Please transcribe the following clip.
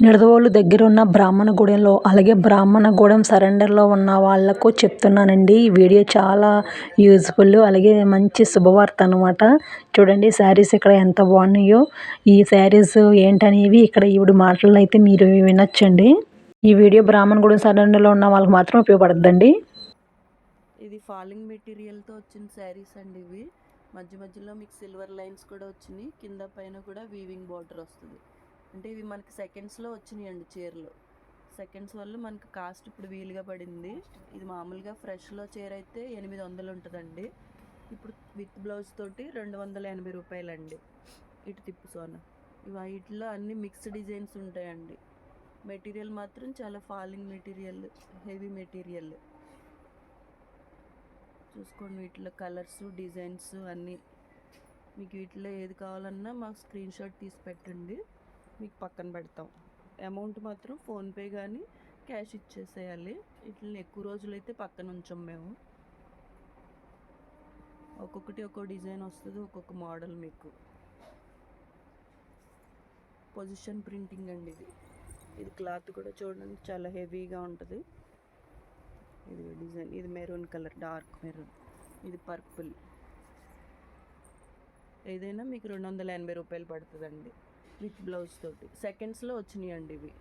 నిడదవోలు దగ్గర ఉన్న బ్రాహ్మణగూడెంలో అలాగే బ్రాహ్మణగూడెం సరెండర్లో ఉన్న వాళ్ళకు చెప్తున్నానండి. ఈ వీడియో చాలా యూజ్ఫుల్ అలాగే మంచి శుభవార్త అనమాట చూడండి శారీస్ ఇక్కడ ఎంత బాగున్నాయో. ఈ శారీస్ ఏంటనేవి ఇక్కడ ఈవిడ మాటలు అయితే మీరు వినొచ్చండి. ఈ వీడియో బ్రాహ్మణగూడెం సరెండర్లో ఉన్న వాళ్ళకి మాత్రం ఉపయోగపడుతుందండి ఇది ఫాలింగ్ మెటీరియల్తో వచ్చిన శారీస్ అండి ఇవి. మధ్య మధ్యలో మీకు సిల్వర్ లైన్స్ కూడా వచ్చినాయి. కింద పైన కూడా వీవింగ్ బార్డర్ వస్తుంది. అంటే ఇవి మనకి సెకండ్స్లో వచ్చినాయి అండి చీరలు. సెకండ్స్ వల్ల మనకి కాస్ట్ ఇప్పుడు వీలుగా పడింది. ఇది మామూలుగా ఫ్రెష్లో చీర అయితే ఎనిమిది వందలు ఉంటుందండి. ఇప్పుడు విత్ బ్లౌజ్ తోటి రెండు వందల ఎనభై రూపాయలండి. ఇటు తిప్పు సోన. ఇవి వీటిలో అన్ని మిక్స్ డిజైన్స్ ఉంటాయండి. మెటీరియల్ మాత్రం చాలా ఫాలింగ్ మెటీరియల్ హెవీ మెటీరియల్. చూసుకోండి వీటిలో కలర్స్ డిజైన్స్ అన్నీ. మీకు వీటిలో ఏది కావాలన్నా మాకు స్క్రీన్ షాట్ తీసి పెట్టండి. మీకు పక్కన పెడతాం. అమౌంట్ మాత్రం ఫోన్పే కానీ క్యాష్ ఇచ్చేసేయాలి. వీటిని ఎక్కువ రోజులు అయితే పక్కన ఉంచాం మేము. ఒక్కొక్కటి ఒక్కో డిజైన్ వస్తుంది ఒక్కొక్క మోడల్ మీకు. పొజిషన్ ప్రింటింగ్ అండి ఇది. ఇది క్లాత్ కూడా చూడండి చాలా హెవీగా ఉంటుంది. ఇది డిజైన్. ఇది మెరూన్ కలర్ డార్క్ మెరూన్. ఇది పర్పుల్. ఏదైనా మీకు రెండు వందల ఎనభై రూపాయలు పడుతుందండి. విత్ బ్లౌజ్ తోటి. సెకండ్స్లో వచ్చినాయి అండి ఇవి.